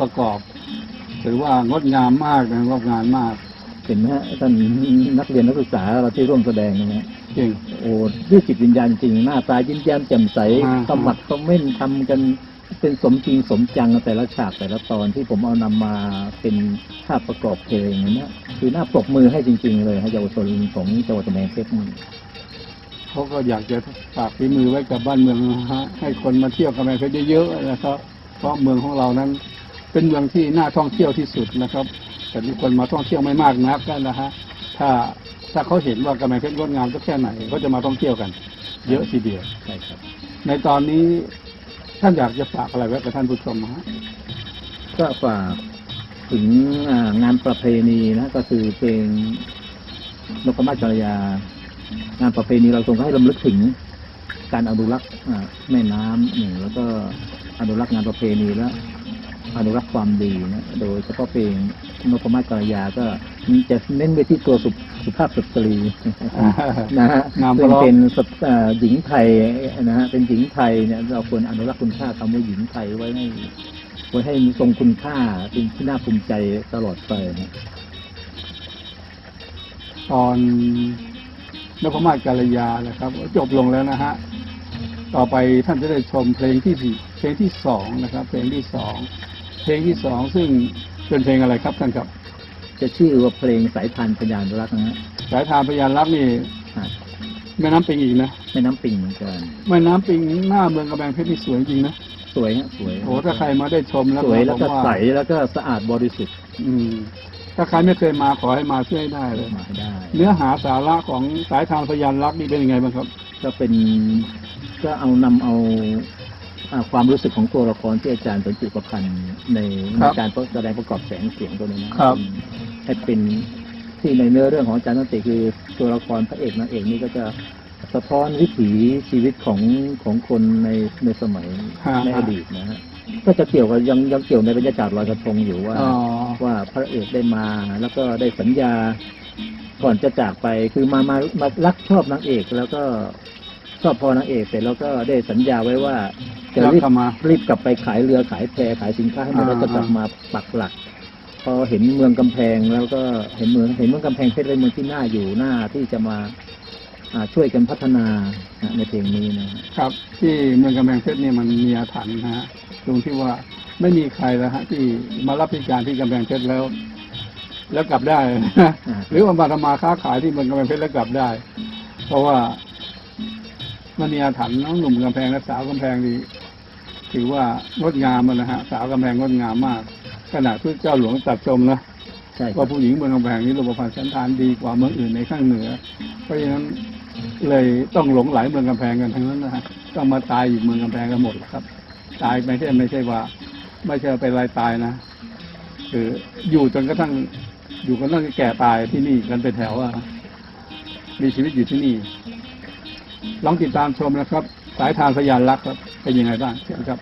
ประกอบถือว่างดงามมากนะงดงามมากเห็นไหมฮะท่านนักเรียนนักศึกษาเราที่ร่วมแสดงนะฮะจริงโอ้ด้วยจิตวิญญาณจริงหน้าตายิ้มแย้มแจ่มใสอ่าขมักเขม้นทำกันเป็นสมจริงสมจังแต่ละฉากแต่ละตอนที่ผมเอานำมาเป็นภาพประกอบเพลงนะคือน่าปรบมือให้จริง ๆ เลยให้เยาวชนของจังหวัดกำแพงเพชรนี่เขาก็อยากจะฝากฝีมือไว้กับบ้านเมืองนะฮะให้คนมาเที่ยวกำแพงเพชรเยอะๆนะครับเพราะเมืองของเรานั้น เป็นเมืองที่น่าท่องเที่ยวที่สุดนะครับ แต่มีคนมาท่องเที่ยวไม่มากนักนะฮะถ้าถ้าเขาเห็นว่ากำแพงเพชรงดงามสักแค่ไหนก็จะมาท่องเที่ยวกัน เยอะทีเดียวใช่ครับ ในตอนนี้ท่านอยากจะฝากอะไรไว้กับท่านผู้ชมฮะก็ฝากถึงอ่างานประเพณีนะก็คือเพลงนกมาศจรยางานประเพณีเราทรงให้ลำลึกถึงการอนุรักษ์อ่าแม่น้ำหนึ่งแล้วก็อนุรักษ์งานประเพณีและ อนุรักษ์ความดีนะโดยเฉพาะเพลงนกมาศจรยาก็จะเน้นไปที่ตัวสุสุภาพสตรีนะฮะงามซึ่งเพราะเป็นสตเอ่อหญิงไทยนะฮะเป็นหญิงไทยเนี่ยเราควรอนุรักษ์คุณค่าคำว่าหญิงไทยไว้ให้ไว้ให้มีทรงคุณค่าเป็นที่น่าภูมิใจตลอดไปนะตอนนพมาศกาลยานะครับ จบลงแล้วนะฮะต่อไปท่านจะได้ชมเพลงที่สี่เพลงที่สองนะครับ เพลงที่สอง เพลงที่สองซึ่งเป็นเพลงอะไรครับท่านครับ จะชื่อว่าเพลงสายทานพยานรักนะฮะสายทานพยานรักนี่ฮะแม่น้ำปิงอีกนะแม่น้ำปิงเหมือนกันแม่น้ำปิงหน้าเมืองกำแพงเพชรนี่สวยจริงนะสวยฮะสวยโอ้ถ้าใครมาได้ชมแล้วสวยแล้วก็ผมาใสแล้วก็สะอาดบริสุทธิ์ อืมถ้าใครไม่เคยมาขอให้มาช่วยได้เลยมาให้ได้ เนื้อหาสาระของสายทานพยานรักนี่เป็นยังไงบ้างครับ ก็เป็นก็เอานำเอาอ่า ความรู้สึกของตัวละครที่อาจารย์สันติประพันธ์ในคในรับการแสดงประกอบแสงเสียงตัวนี้นะครับให้เป็นที่ในเนื้อเรื่องของอาจารย์สันติคือตัวละครพระเอกนางเอกนี่ก็จะสะท้อนวิถีชีวิตของของคนในในสมัยฮะในอดีตนะฮะก็จะเกี่ยวกับยังยังเกี่ยวในบรรยากาศลอยกระทงอยู่ว่าอ๋อว่าพระเอกได้มาแล้วก็ได้สัญญา ก่อนจะจากไปคือมามามารักชอบนางเอกแล้วก็ชอบพอนางเอกเสร็จแล้วก็ได้สัญญาไว้ว่า จะแล้วรีบกลับมารีบกลับไปขายเรือขายแพขายสินค้าให้หมดแล้วอ่าจะกลับมาปักหลัก พอเห็นเมืองกำแพงแล้วก็เห็นเมืองเห็นเมืองกำแพงเพชรเป็นเมืองที่น่าอยู่น่าที่จะมาอ่าช่วยกันพัฒนานะในเพลงนี้นะครับ ที่เมืองกำแพงเพชรเนี่ยมันมีอาถรรพ์นะฮะตรงที่ว่าไม่มีใครแล้วฮะที่มารับพิการที่กำแพงเพชรแล้ว แล้วกลับได้อ่าหรือว่ามาทำมาค้าขายที่เมืองกำแพงเพชรแล้วกลับได้ เพราะว่า มันมีอาถรรพ์น้องหนุ่มกำแพงและสาวกำแพงนี่ถือว่างดงามมันนะฮะสาวกำแพงงดงามมากขณะที่เจ้าหลวงตรัดชมนะใช่ครัว่าบผู้หญิงเมืองกำแพงนี้รูปพรรณสันธานดีกว่าเมืองอื่นในข้างเหนือ เพราะฉะนั้นเลยต้องหลงไหลเมืองกำแพงกันทั้งนั้นนะฮะต้องมาตายอยู่เมืองกำแพงกันหมดครับ ตายไม่ใช่ไม่ใช่ว่า ไม่ใช่เป็นรายตายนะคืออยู่จนกระทั่งอยู่กันตั้งแก่ตายที่นี่กันเป็นแถวอะมีชีวิตอยู่ที่นี่ ลองติดตามชมนะครับ สายทานพยานรักครับเป็นยังไงบ้างเชิญครับ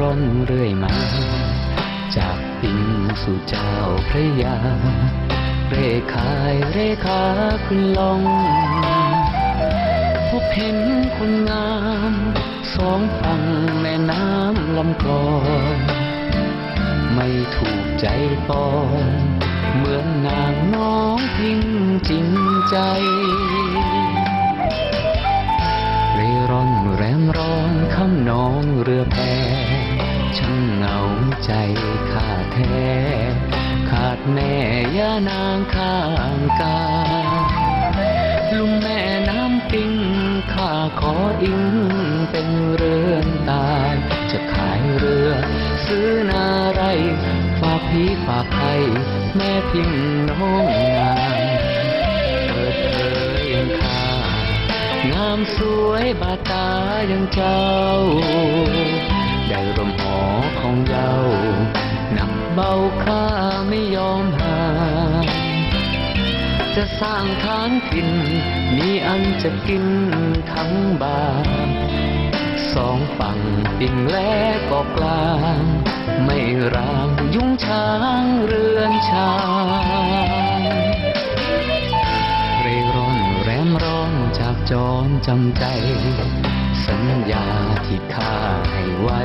ร่อนเรื่อยมา จากปิงสู่เจ้าพระยา เร่ขายเร่ขาขึ้นลง พบเห็นคนงามสองฝั่งแม่น้ำลำคลองไม่ถูกใจปองเหมือนนางน้องพิงจริงใจ ใจข้าแท้ ขาดแม่ย่านางข้างกาลุงแม่น้ำปิงข้าขออิงเป็นเรือนตายจะขายเรือ ซื้อนาไร ฝากพี่ฝากใคร แม่พิงน้องงามเปิดเผยยังข้างามสวยบาดตาย่างเจ้า ได้ร่มหอของเยาหนักเบาข้าไม่ยอมหายจะสร้างฐานกิน มีอันจะกินทั้งบางสองฝั่งปิ่งและเกาะกลาง ไม่รางยุ่งช้างเรือนชายเร่ร่อนแรมร้อนจากจรจำใจ สัญญาที่ข้าให้ไว้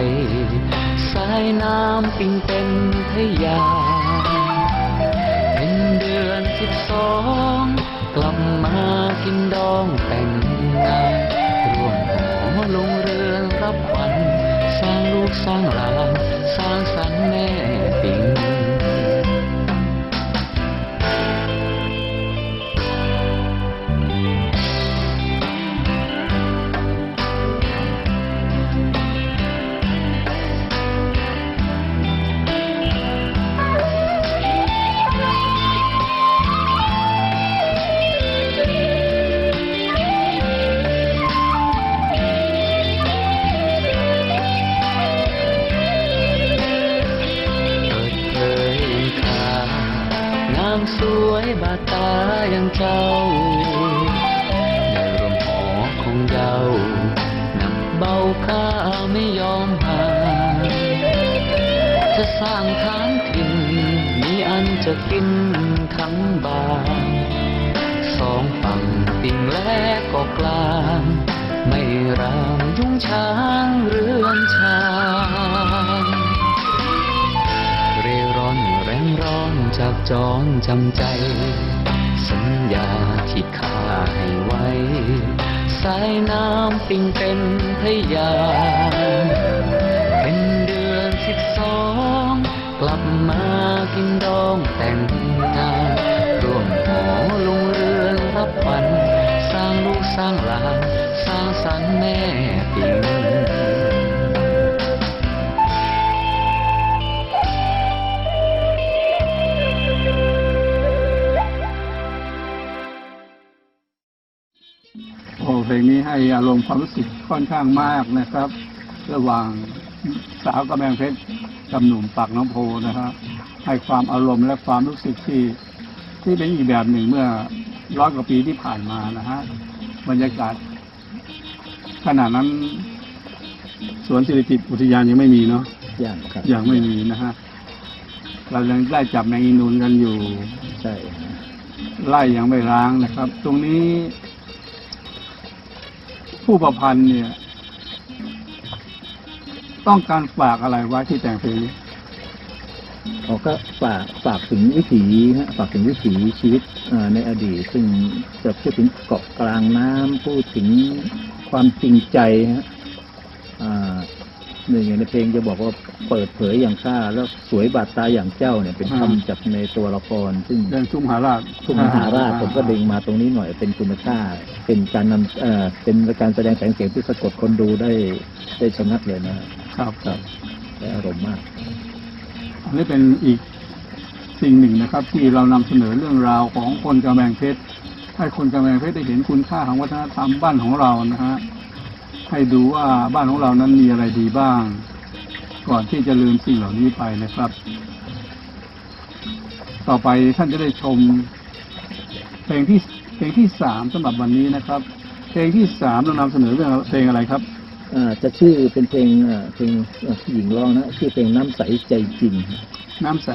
สายน้ำปิ่งเป็นพยา เป็นเดือนสิบสอง กลับมากินดองแต่งงานางสวยบาดตาอย่างเจ้าได้รมหอของเจ้าหนักเบาข้าไม่ยอมห่างจะสร้างฐานถิ่นมีอันจะกินทั้งบางสองฝั่งปิ่งและกาะกลาง ไม่รามยุ่งช้างเรือนชา จากจรจำใจ สัญญาที่ข้าให้ไว้ สายน้ำปิ่งเป็นพยานเป็นเดือนสิบสอง กลับมากินดองแต่งงานร่วมหอลงเรือนรับวัญสร้างลูกสร้างหลาน สร้างสรรค์แม่ปิง โอ้เพลงนี้ให้อารมณ์ความรู้สึกค่อนข้างมากนะครับ ระหว่างสาวกระแมงเพชรกับหนุ่มปากน้องโพนะครับให้ความอารมณ์และความรู้สึกที่ที่เป็นอีกแบบหนึ่งเมื่อร้อยกว่าปีที่ผ่านมานะฮะบรรยากาศขณะนั้น สวนสิริจิตอุทยานยังไม่มีเนาะอย่างครับยังไม่มีนะฮะเรายังได้จับแมงอีนูนกันอยู่ใช่ฮะไล่ยังไม่ร้างนะครับ ตรงนี้ ผู้ประพันธ์เนี่ย ต้องการฝากอะไรไว้ที่แต่งเพลงนี้เขาก็ฝากฝากถึงวิถีฮะฝากถึงวิถีชีวิตในอดีต ซึ่งจะพูดถึงเกาะกลางน้ำพูดถึงความจริงใจฮะ หนึ่งในเพลงจะบอกว่าเปิดเผยอย่างข้าแล้วสวยบาดตาอย่างเจ้าเนี่ยเป็นอ่าคำจากในตัวละคร ซึ่งเรื่องทุ่งมหาราชทุกมหาราชผมก็ดึงมาตรงนี้หน่อยเป็นคุณค่า เป็นการนำเอ่อเป็นการแสดงแสงเสียงที่สะกดคนดูได้ได้ชะงัดเลยนะครับครับได้อารมณ์มากอันนี้เป็นอีกสิ่งหนึ่งนะครับ ที่เรานำเสนอเรื่องราวของคนกำแพงเพชรให้คนกำแพงเพชรได้เห็นคุณค่าของวัฒนธรรมบ้านของเรานะฮะ ให้ดูว่าบ้านของเรานั้นมีอะไรดีบ้าง ก่อนที่จะลืมสิ่งเหล่านี้ไปนะครับ ต่อไปท่านจะได้ชม เพลงที่เพลงที่สามสำหรับวันนี้นะครับ เพลงที่สามเรานำเสนอเรื่องเพลงอะไรครับเอ่อจะชื่อเป็นเพลงเอ่อเพลงเอ่อผู้หญิงร้องนะชื่อเพลงน้ำใสใจจริง น้ำใส